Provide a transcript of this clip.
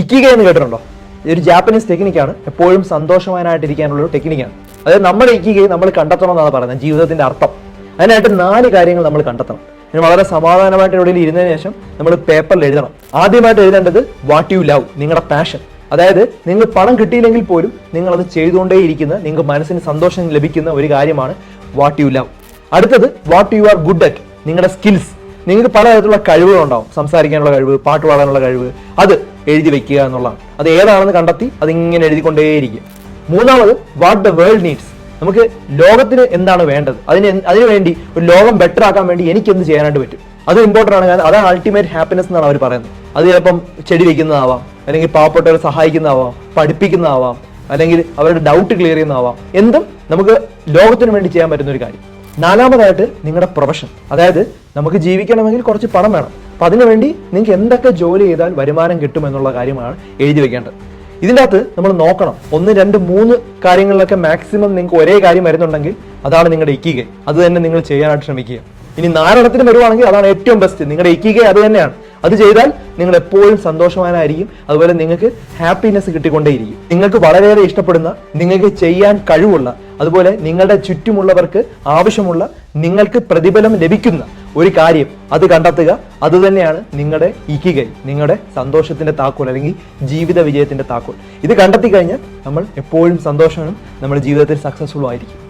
ഇക്കിക എന്ന് കേട്ടിട്ടുണ്ടോ? ഇതൊരു ജാപ്പനീസ് ടെക്നിക്കാണ് എപ്പോഴും സന്തോഷവാനായിട്ടിരിക്കാനുള്ള ഒരു ടെക്നിക്കാണ് അതായത് നമ്മുടെ ഇക്കികയെ നമ്മൾ കണ്ടെത്തണം എന്നാണ് പറയുന്നത് ജീവിതത്തിന്റെ അർത്ഥം. അതിനായിട്ട് നാല് കാര്യങ്ങൾ നമ്മൾ കണ്ടെത്തണം. ഇതിന് വളരെ സമാധാനമായിട്ട് ഇവിടെ ഇരുന്നതിന് ശേഷം നമ്മൾ പേപ്പറിൽ എഴുതണം. ആദ്യമായിട്ട് എഴുതേണ്ടത് വാട്ട് യു ലവ് നിങ്ങളുടെ പാഷൻ അതായത് നിങ്ങൾ പണം കിട്ടിയില്ലെങ്കിൽ പോലും നിങ്ങൾ അത് ചെയ്തുകൊണ്ടേയിരിക്കുന്ന നിങ്ങൾക്ക് മനസ്സിന് സന്തോഷം ലഭിക്കുന്ന ഒരു കാര്യമാണ് വാട്ട് യു ലവ് അടുത്തത് what you are good at നിങ്ങളുടെ സ്കിൽസ് നിങ്ങൾക്ക് പലതരത്തിലുള്ള കഴിവുകളുണ്ടാവും. സംസാരിക്കാനുള്ള കഴിവ് പാട്ട് പാടാനുള്ള കഴിവ്. അത് എഴുതി വെക്കുക എന്നുള്ളതാണ് അത് ഏതാണെന്ന് കണ്ടെത്തി അതിങ്ങനെ എഴുതിക്കൊണ്ടേയിരിക്കുക എഴുതിക്കൊണ്ടേയിരിക്കും. മൂന്നാമത് വാട്ട് ദ വേൾഡ് നീഡ്സ് നമുക്ക് ലോകത്തിന് എന്താണ് വേണ്ടത്? അതിന് അതിനുവേണ്ടി വേണ്ടി ഒരു ലോകം ബെറ്റർ ആക്കാൻ വേണ്ടി എനിക്ക് എന്ത് ചെയ്യാനായിട്ട് പറ്റും? അത് ഇമ്പോർട്ടന്റ് ആണ്. കാരണം അതാണ് അൾട്ടിമേറ്റ് ഹാപ്പിനെസ് എന്നാണ് അവർ പറയുന്നത്. അത് ചിലപ്പം ചെടി വെക്കുന്നതാവാം അല്ലെങ്കിൽ പാവപ്പെട്ടവരെ സഹായിക്കുന്നതാവാം പഠിപ്പിക്കുന്നതാവാം അല്ലെങ്കിൽ അവരുടെ ഡൗട്ട് ക്ലിയർ ചെയ്യുന്നതാവാം. എന്തും നമുക്ക് ലോകത്തിന് വേണ്ടി ചെയ്യാൻ പറ്റുന്ന ഒരു കാര്യം. നാലാമതായിട്ട് നിങ്ങളുടെ പ്രൊഫഷൻ അതായത് നമുക്ക് ജീവിക്കണമെങ്കിൽ കുറച്ച് പണം വേണം. അപ്പൊ അതിനുവേണ്ടി നിങ്ങൾക്ക് എന്തൊക്കെ ജോലി ചെയ്താൽ വരുമാനം കിട്ടും എന്നുള്ള കാര്യമാണ് എഴുതി വെക്കേണ്ടത്. ഇതിന്റെ അകത്ത് നമ്മൾ നോക്കണം. ഒന്ന് രണ്ട് മൂന്ന് കാര്യങ്ങളിലൊക്കെ മാക്സിമം നിങ്ങൾക്ക് ഒരേ കാര്യം വരുന്നുണ്ടെങ്കിൽ അതാണ് നിങ്ങളുടെ ഇക്കിക. അത് തന്നെ നിങ്ങൾ ചെയ്യാനായിട്ട് ശ്രമിക്കുക. ഇനി നാലെണ്ണത്തിന് വരുവാണെങ്കിൽ അതാണ് ഏറ്റവും ബെസ്റ്റ് നിങ്ങളുടെ ഇക്കിക അത് തന്നെയാണ്. അത് ചെയ്താൽ നിങ്ങൾ എപ്പോഴും സന്തോഷവാനായിരിക്കും. അതുപോലെ നിങ്ങൾക്ക് ഹാപ്പിനെസ് കിട്ടിക്കൊണ്ടേയിരിക്കും. നിങ്ങൾക്ക് വളരെയേറെ ഇഷ്ടപ്പെടുന്ന നിങ്ങൾക്ക് ചെയ്യാൻ കഴിവുള്ള അതുപോലെ നിങ്ങളുടെ ചുറ്റുമുള്ളവർക്ക് ആവശ്യമുള്ള നിങ്ങൾക്ക് പ്രതിഫലം ലഭിക്കുന്ന ഒരു കാര്യം അത് കണ്ടെത്തുക. അത് തന്നെയാണ് നിങ്ങളുടെ ഇക്കികൈ നിങ്ങളുടെ സന്തോഷത്തിന്റെ താക്കോൽ അല്ലെങ്കിൽ ജീവിത വിജയത്തിന്റെ താക്കോൽ. ഇത് കണ്ടെത്തി കഴിഞ്ഞാൽ നമ്മൾ എപ്പോഴും സന്തോഷവും നമ്മുടെ ജീവിതത്തിൽ സക്സസ്ഫുൾ ആയിരിക്കും.